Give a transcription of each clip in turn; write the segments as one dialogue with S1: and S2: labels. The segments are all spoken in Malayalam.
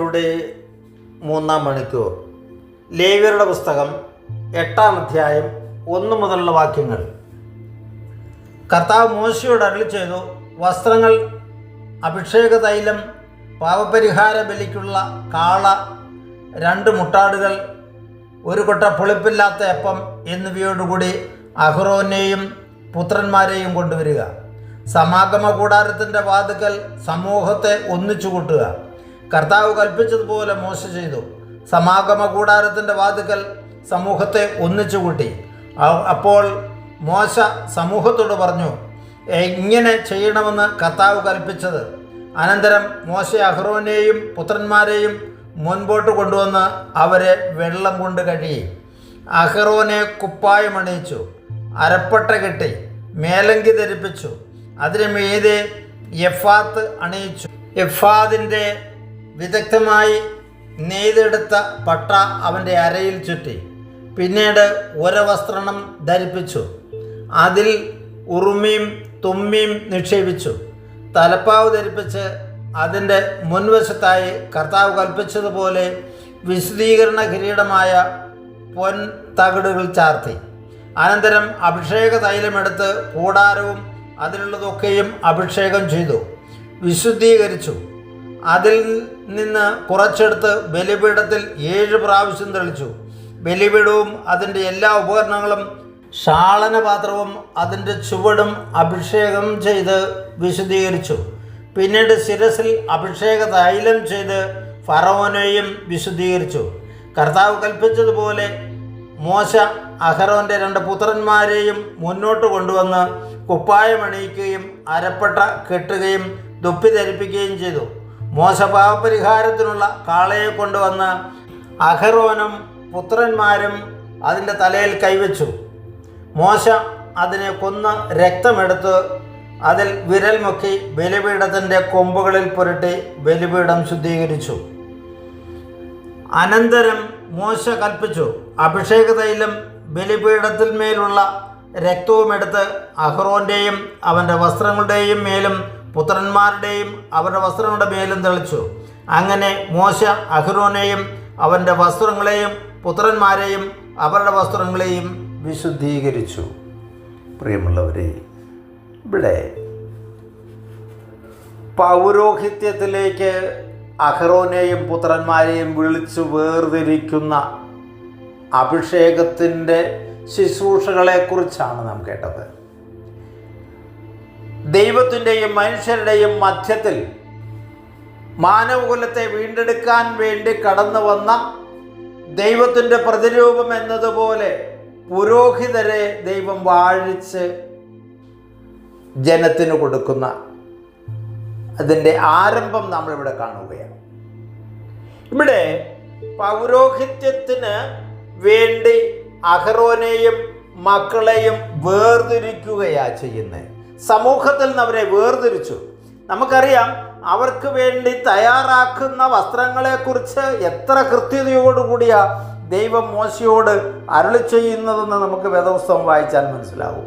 S1: ടുഡേ മൂന്നാം മണിക്കൂർ. ലേവ്യരുടെ പുസ്തകം എട്ടാം അധ്യായം ഒന്ന് മുതലുള്ള വാക്യങ്ങൾ. കർത്താവ് മോശയോട് അരളി ചെയ്തു വസ്ത്രങ്ങൾ അഭിഷേക തൈലം പാവപരിഹാര ബലിക്കുള്ള കാള രണ്ട് മുട്ടാടുകൾ ഒരു കൊട്ട പുളിപ്പില്ലാത്ത അപ്പം എന്നിവയോടുകൂടി അഹ്റോനെയും പുത്രന്മാരെയും കൊണ്ടുവരിക. സമാഗമ കൂടാരത്തിന്റെ വാതുക്കൽ സമൂഹത്തെ ഒന്നിച്ചു കൂട്ടുക കർത്താവ് കൽപ്പിച്ചതുപോലെ മോശ ചെയ്തു. സമാഗമ കൂടാരത്തിന്റെ വാതുക്കൽ സമൂഹത്തെ ഒന്നിച്ചു കൂട്ടി. അപ്പോൾ മോശ സമൂഹത്തോട് പറഞ്ഞു എങ്ങനെ ചെയ്യണമെന്ന് കർത്താവ് കൽപ്പിച്ചത്. അനന്തരം മോശ അഹ്റോനെയും പുത്രന്മാരെയും മുൻപോട്ട് കൊണ്ടുവന്ന് അവരെ വെള്ളം കൊണ്ട് കഴുകി. അഹ്റോനെ കുപ്പായം അണിയിച്ചു അരപ്പട്ട കെട്ടി മേലങ്കി ധരിപ്പിച്ചു. അതിനു മീതെ യഫാത്ത് അണിയിച്ചു. യഫാദിന്റെ വിദഗ്ധമായി നെയ്തെടുത്ത പട്ട അവന്റെ അരയിൽ ചുറ്റി. പിന്നീട് ഒരവസ്ത്രണം ധരിപ്പിച്ചു. അതിൽ ഉറുമീം തുമ്മിയും നിക്ഷേപിച്ചു. തലപ്പാവ് ധരിപ്പിച്ച് അതിന്റെ മുൻവശത്തായി കർത്താവ് കൽപ്പിച്ചതുപോലെ വിശദീകരണ കിരീടമായ പൊൻ തകിടുകൾ ചാർത്തി. അനന്തരം അഭിഷേക തൈലമെടുത്ത് കൂടാരവും അതിലുള്ളതൊക്കെയും അഭിഷേകം ചെയ്തു. വിശുദ്ധീകരിച്ചു. അതിൽ നിന്ന് കുറച്ചെടുത്ത് ബലിപീഠത്തിൽ ഏഴ് പ്രാവശ്യം തെളിച്ചു. ബലിപീഠവും അതിന്റെ എല്ലാ ഉപകരണങ്ങളും ശാളനപാത്രവും അതിന്റെ ചുവടും അഭിഷേകം ചെയ്ത് വിശദീകരിച്ചു പിന്നീട് ശിരസിൽ അഭിഷേക തൈലം ചെയ്ത് ഫറവോനെയും വിശദീകരിച്ചു കർത്താവ് കൽപ്പിച്ചതുപോലെ മോശ അഹറോന്റെ രണ്ട് പുത്രന്മാരെയും മുന്നോട്ട് കൊണ്ടുവന്ന് കുപ്പായമണിയിക്കുകയും അരപ്പട്ട കെട്ടുകയും ദുപ്പി ധരിപ്പിക്കുകയും ചെയ്തു. മോശ പാപപരിഹാരത്തിനുള്ള കാളയെ കൊണ്ടുവന്ന് അഹറോനും പുത്രന്മാരും അതിന്റെ തലയിൽ കൈവച്ചു. മോശ അതിനെ കൊന്ന് രക്തമെടുത്ത് അതിൽ വിരൽ മുക്കി ബലിപീഠത്തിന്റെ കൊമ്പുകളിൽ പുരട്ടി ബലിപീഠം ശുദ്ധീകരിച്ചു. അനന്തരം മോശ കൽപ്പിച്ചു. അഭിഷേക തൈലം ബലിപീഠത്തിന്മേലുള്ള രക്തവുമെടുത്ത് അഹ്റോന്റെയും അവന്റെ വസ്ത്രങ്ങളുടെയും മേലും പുത്രന്മാരുടെയും അവരുടെ വസ്ത്രങ്ങളുടെ മേലും തെളിച്ചു. അങ്ങനെ മോശ അഹ്റോനെയും അവന്റെ വസ്ത്രങ്ങളെയും പുത്രന്മാരെയും അവരുടെ വസ്ത്രങ്ങളെയും വിശുദ്ധീകരിച്ചു. പ്രിയമുള്ളവരെ ഇവിടെ പൗരോഹിത്യത്തിലേക്ക് അഹ്റോനെയും പുത്രന്മാരെയും വിളിച്ചു വേർതിരിക്കുന്ന അഭിഷേകത്തിന്റെ ശുശ്രൂഷകളെക്കുറിച്ചാണ് നാം കേട്ടത്. ദൈവത്തിന്റെയും മനുഷ്യരുടെയും മധ്യത്തിൽ മാനവകുലത്തെ വീണ്ടെടുക്കാൻ വേണ്ടി കടന്നു വന്ന ദൈവത്തിന്റെ പ്രതിരൂപം എന്നതുപോലെ പുരോഹിതരെ ദൈവം വാഴിച്ച് ജനത്തിന് കൊടുക്കുന്ന അതിന്റെ ആരംഭം നമ്മളിവിടെ കാണുകയാണ്. ഇവിടെ പൗരോഹിത്യത്തിന് വേണ്ടി അഹ്റോനെയും മക്കളെയും വേർതിരിക്കുകയാണ് ചെയ്യുന്നത്. സമൂഹത്തിൽ നിന്ന് അവരെ വേർതിരിച്ചു. നമുക്കറിയാം അവർക്ക് വേണ്ടി തയ്യാറാക്കുന്ന വസ്ത്രങ്ങളെക്കുറിച്ച് എത്ര കൃത്യതയോടുകൂടിയ ദൈവം മോശയോട് അരളി ചെയ്യുന്നതെന്ന് നമുക്ക് വേദപുസ്തകം വായിച്ചാൽ മനസ്സിലാവും.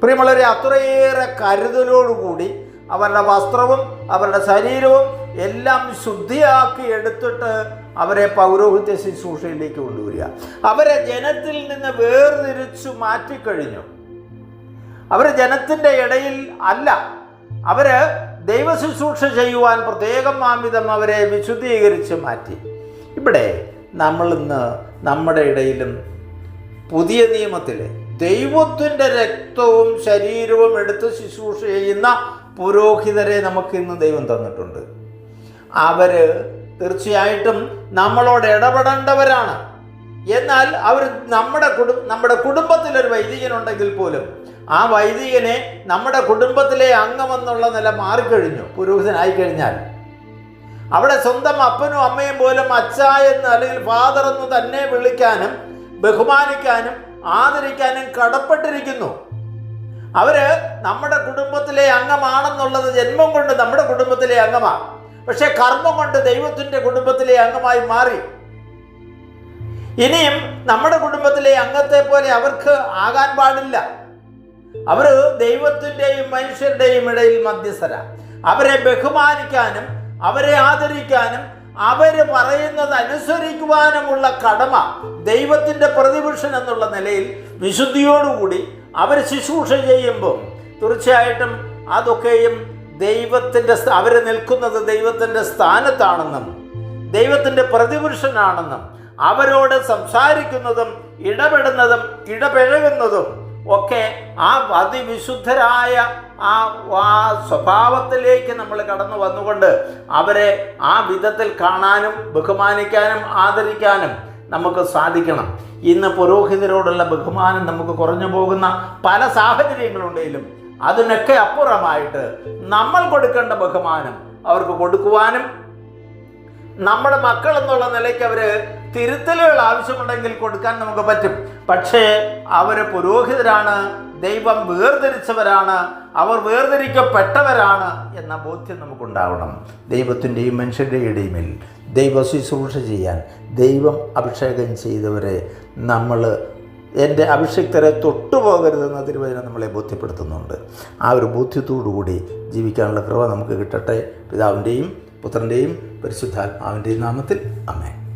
S1: പ്രിയമുള്ളവരെ അത്രയേറെ കരുതലോടുകൂടി അവരുടെ വസ്ത്രവും അവരുടെ ശരീരവും എല്ലാം ശുദ്ധിയാക്കി എടുത്തിട്ട് അവരെ പൗരോഹിത്യ ശുശ്രൂഷയിലേക്ക് കൊണ്ടുവരിക. അവരെ ജനത്തിൽ നിന്ന് വേർതിരിച്ചു മാറ്റിക്കഴിഞ്ഞു. അവർ ജനത്തിന്റെ ഇടയിൽ അല്ല. അവർ ദൈവ ശുശ്രൂഷ ചെയ്യുവാൻ പ്രത്യേകം മാമിതം അവരെ വിശുദ്ധീകരിച്ച് മാറ്റി. ഇവിടെ നമ്മൾ ഇന്ന് നമ്മുടെ ഇടയിലും പുതിയ നിയമത്തിൽ ദൈവത്തിന്റെ രക്തവും ശരീരവും എടുത്ത് ശുശ്രൂഷ ചെയ്യുന്ന പുരോഹിതരെ നമുക്ക് ഇന്ന് ദൈവം തന്നിട്ടുണ്ട്. അവർ തീർച്ചയായിട്ടും നമ്മളോട് ഇടപെടേണ്ടവരാണ്. എന്നാൽ അവർ നമ്മുടെ കുടു നമ്മുടെ കുടുംബത്തിലൊരു വൈദികനുണ്ടെങ്കിൽ പോലും ആ വൈദികനെ നമ്മുടെ കുടുംബത്തിലെ അംഗമെന്നുള്ള നില മാറിക്കഴിഞ്ഞു പുരോഹിതനായി കഴിഞ്ഞാൽ അവിടെ സ്വന്തം അപ്പനും അമ്മയും പോലും അച്ഛ എന്ന് അല്ലെങ്കിൽ ഫാദർ എന്ന് തന്നെ വിളിക്കാനും ബഹുമാനിക്കാനും ആദരിക്കാനും കടപ്പെട്ടിരിക്കുന്നു. അവർ നമ്മുടെ കുടുംബത്തിലെ അംഗമാണെന്നുള്ളത് ജന്മം കൊണ്ട് നമ്മുടെ കുടുംബത്തിലെ അംഗമാണ് പക്ഷെ കർമ്മം കൊണ്ട് ദൈവത്തിന്റെ കുടുംബത്തിലെ അംഗമായി മാറി. ഇനിയും നമ്മുടെ കുടുംബത്തിലെ അംഗത്തെ പോലെ അവർക്ക് ആകാൻ പാടില്ല. അവർ ദൈവത്തിന്റെയും മനുഷ്യരുടെയും ഇടയിൽ മധ്യസ്ഥര. അവരെ ബഹുമാനിക്കാനും അവരെ ആദരിക്കാനും അവർ പറയുന്നത് അനുസരിക്കുവാനുമുള്ള കടമ ദൈവത്തിന്റെ പ്രതിപുരുഷൻ എന്നുള്ള നിലയിൽ വിശുദ്ധിയോടുകൂടി അവർ ശുശ്രൂഷ ചെയ്യുമ്പോൾ തീർച്ചയായിട്ടും അതൊക്കെയും ദൈവത്തിന്റെ അവർ നിൽക്കുന്നത് ദൈവത്തിന്റെ സ്ഥാനത്താണെന്നും ദൈവത്തിന്റെ പ്രതിപുരുഷനാണെന്നും അവരോട് സംസാരിക്കുന്നതും ഇടപെടുന്നതും ഇടപഴകുന്നതും ഒക്കെ ആ അതിവിശുദ്ധരായ ആ ആ സ്വഭാവത്തിലേക്ക് നമ്മൾ കടന്നു വന്നുകൊണ്ട് അവരെ ആ വിധത്തിൽ കാണാനും ബഹുമാനിക്കാനും ആദരിക്കാനും നമുക്ക് സാധിക്കണം. ഇന്ന് പുരോഹിതരോടുള്ള ബഹുമാനം നമുക്ക് കുറഞ്ഞു പോകുന്ന പല സാഹചര്യങ്ങളുണ്ടെങ്കിലും അതിനൊക്കെ അപ്പുറമായിട്ട് നമ്മൾ കൊടുക്കേണ്ട ബഹുമാനം അവർക്ക് കൊടുക്കുവാനും നമ്മുടെ മക്കൾ എന്നുള്ള നിലയ്ക്ക് അവർ തിരുത്തലുകൾ ആവശ്യമുണ്ടെങ്കിൽ കൊടുക്കാൻ നമുക്ക് പറ്റും. പക്ഷേ അവർ പുരോഹിതരാണ് ദൈവം വേർതിരിച്ചവരാണ് അവർ വേർതിരിക്കപ്പെട്ടവരാണ് എന്ന ബോധ്യം നമുക്കുണ്ടാവണം. ദൈവത്തിന്റെയും മനുഷ്യരുടെയും ഇടയിൽ ദൈവ ശുശ്രൂഷ ചെയ്യാൻ ദൈവം അഭിഷേകം ചെയ്തവരെ നമ്മൾ എന്റെ അഭിഷിക്തരെ തൊട്ടുപോകരുതെന്ന തിരുവചനം നമ്മളെ ബോധ്യപ്പെടുത്തുന്നുണ്ട്. ആ ഒരു ബോധ്യത്തോടു കൂടി ജീവിക്കാനുള്ള കൃപ നമുക്ക് കിട്ടട്ടെ. പിതാവിന്റെയും പുത്രന്റെയും പരിശുദ്ധാത്മാവിന്റെയും നാമത്തിൽ. അമേ